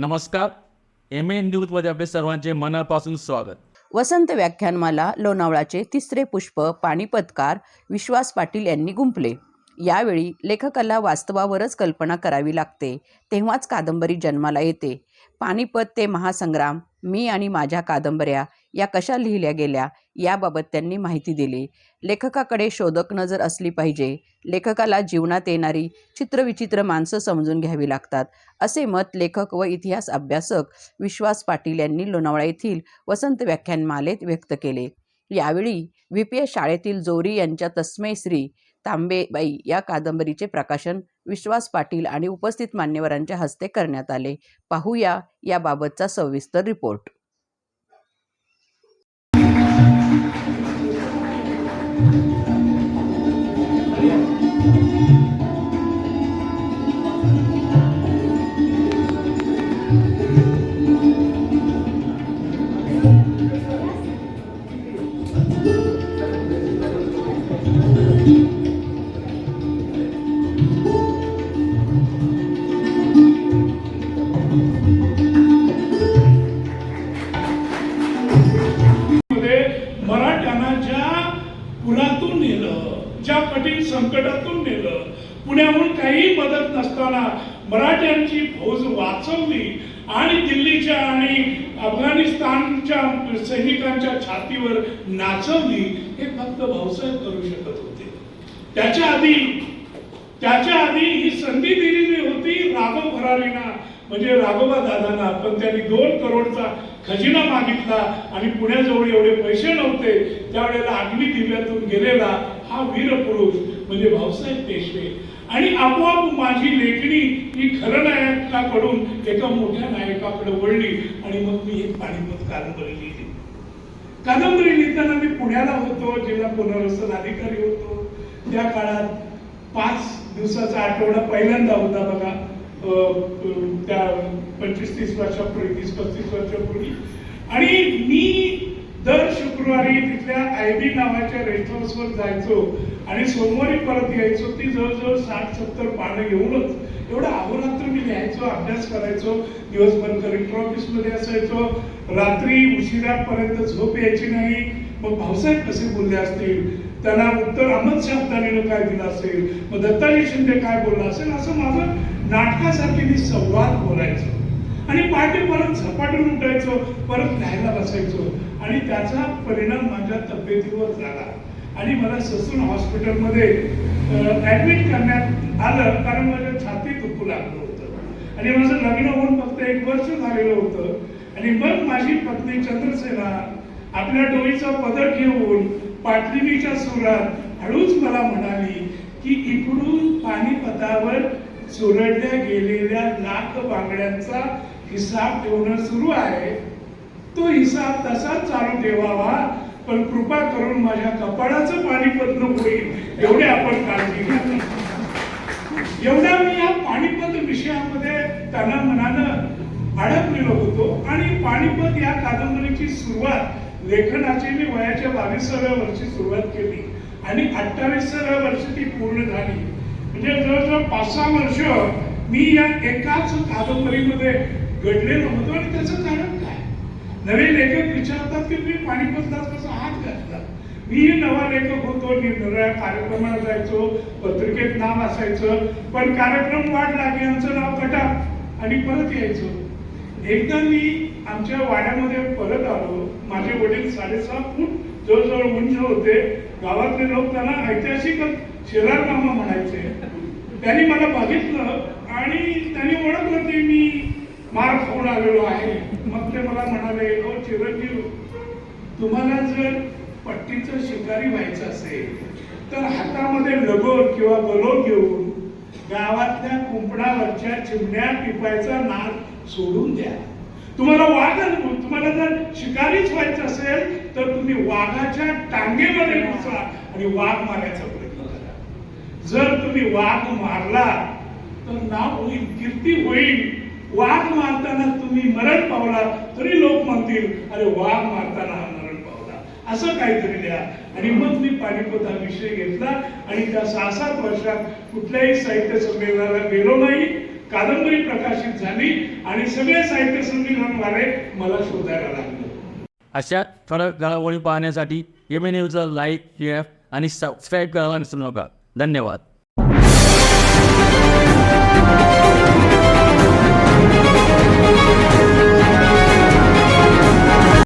नमस्कार. M N न्यूजमध्ये आपले सर्वांचे मनापासून स्वागत. वसंत व्याख्यानमाला लोणावळाचे तिसरे पुष्प पानिपतकार विश्वास पाटील यांनी गुंपले यावेळी लेखकाला वास्तवावरच कल्पना करावी लागते तेव्हाच कादंबरी जन्माला येते. पानिपत ते महासंग्राम. मी आणि माझ्या कादंबऱ्या या कशा लिहिल्या गेल्या याबाबत त्यांनी माहिती दिली. लेखकाकडे शोधक नजर असली पाहिजे. लेखकाला जीवनात येणारी चित्रविचित्र माणसं समजून घ्यावी लागतात. असे मत लेखक व इतिहास अभ्यासक विश्वास पाटील यांनी लोणावळा येथील वसंत व्याख्यानमालेत व्यक्त केले. यावेळी व्ही. पी. एस शाळेतील जोरी यांच्या तस्मै श्री तांबेबाई या कादंबरीचे प्रकाशन विश्वास पाटील आणि उपस्थित मान्यवरांच्या हस्ते करण्यात आले. पाहूया याबाबतचा सविस्तर रिपोर्ट. मध्ये पुण्याहून काही मदत नसताना मराठ्यांची फौज वाचवली आणि दिल्लीच्या आणि अफगाणिस्तानच्या सैनिकांच्या छातीवर नाचवली हे फक्त भाऊसाहेब करू शकत होते. त्याच्या आधी त्याच्या आधी ही संधी दिलेली होती राघव भरारीना म्हणजे राघोबा दादांना पण त्यांनी दोन करोडचा खजिना मागितला आणि पुण्याजवळ एवढे पैसे नव्हते त्यावेळेला अग्निदिव्यातून गेलेला हा वीर पुरुष म्हणजे भाऊसाहेब पेशवे. आणि आपोआप माझी लेखणी ही खलनायकाकडून एका मोठ्या नायकाकडे वळली आणि मग मी एक पाणीपत कादंबरी लिहिली. कादंबरी लिहिताना मी पुण्याला होतो जिल्हा पुनर्वसन अधिकारी होतो. त्या काळात पाच दिवसाचा आठवडा पहिल्यांदा होता बघा. त्या पंचवीस तीस वर्षापूर्वी तीस पस्तीस वर्षापूर्वी. आणि मी दर शुक्रवारी तिथल्या आयबी नावाच्या रेस्ट हाऊसवर जायचो आणि सोमवारी परत यायचो. ती जवळजवळ साठ सत्तर पानं घेऊनच एवढं अहोरात्र मी लिहायचो अभ्यास करायचो दिवसभर कलेक्टर ऑफिसमध्ये असायचो. रात्री उशिरापर्यंत झोप यायची नाही. मग भाऊसाहेब कसे बोलले असतील? त्यांना उत्तर अहमद शब्दाने काय दिलं असेल? मग दत्ताजी शिंदे काय बोललं असेल? असं माझं नाटकासारखे मी संवाद बोलायचो. आणि पहाटे परत झपाटून उठायचो परत न्यायला बसायचो. आणि त्याचा परिणाम माझ्या तब्येतीवर झाला. आणि मला ससून हॉस्पिटलमध्ये ऍडमिट करण्यात आलं कारण माझ्या छाती दुखू लागलं होतं. आणि माझं लग्न होऊन फक्त एक वर्ष झालेलं होतं. आणि मग माझी पत्नी चंद्रसेना आपल्या डोळीचा पदर घेऊन पाटलिनीच्या सुरात हळूच मला म्हणाली की इकडून पाणीपतावर चुरडल्या गेलेल्या लाख बांगड्यांचा हिसाब ठेवणं सुरू आहे. तो हिसाब तसाच चालू ठेवावा पण कृपा करून माझ्या कपाळाचं पाणीपत न होईल एवढे आपण काळजी घ्या. एवढा मी या पाणीपत विषयामध्ये त्यांना मनानं अडकलेलो होतो आणि पाणीपत या कादंबरीची सुरुवात लेखनाची मी वयाच्या बावीसाव्या वर्षी सुरुवात केली आणि अठ्ठावीसाव्या वर्षी ती पूर्ण झाली. म्हणजे जवळजवळ पाच सहा वर्ष मी या एकाच कादंबरीमध्ये घडलेलं होतो आणि त्याचं कारण काय? नवे लेखक विचारतात की तुम्ही पाणीपतला कसा हात घातला मी नवा लेखक होतो निरनिराळ्या कार्यक्रमाला जायचो पत्रिकेत नाव असायचं पण कार्यक्रम वाढ लागे आमचं नाव कटा आणि परत यायचो. एकदा मी आमच्या वाड्यामध्ये परत आलो. माझे वडील साडेसहा फूट जवळजवळ उंच होते. गावातले लोक त्यांना ऐतिहासिक शेलार मामा म्हणायचे. त्यांनी मला बघितलं आणि त्यांनी ओळखलं की मी मार खाऊन आलेलो आहे. मग ते मला म्हणाले हो चिरंजीव तुम्हाला जर पट्टीचं शिकारी व्हायचं असेल तर हातामध्ये लगोर किंवा गलो घेऊन गावातल्या कुंपणावरच्या चिमण्या टिपायचा नाद सोडून द्या. तुम्हाला वाघ तुम्हाला जर शिकारीच व्हायचं असेल तर तुम्ही वाघाच्या टांगेमध्ये घुसा आणि वाघ मारायचा प्रयत्न करा. जर तुम्ही वाघ मारला तर नाव होईल कीर्ती होईल. वाघ मारताना तुम्ही मरण पावला तरी लोक म्हणतील अरे वाघ मारताना हा मरण पावला. असं काहीतरी लिहा. आणि मग मी पानिपत हा विषय घेतला आणि त्या सहा सात वर्षात कुठल्याही साहित्य संमेलनाला गेलो नाही कादंबरी प्रकाशित झाली आणि सगळे साहित्य संमेलनवाले मला शोधायला लागले. अशा ठळक घडामोडी पाहण्यासाठी एम ए न्यूजला लाईक शेअर आणि सबस्क्राईब करायला विसरू नका. धन्यवाद.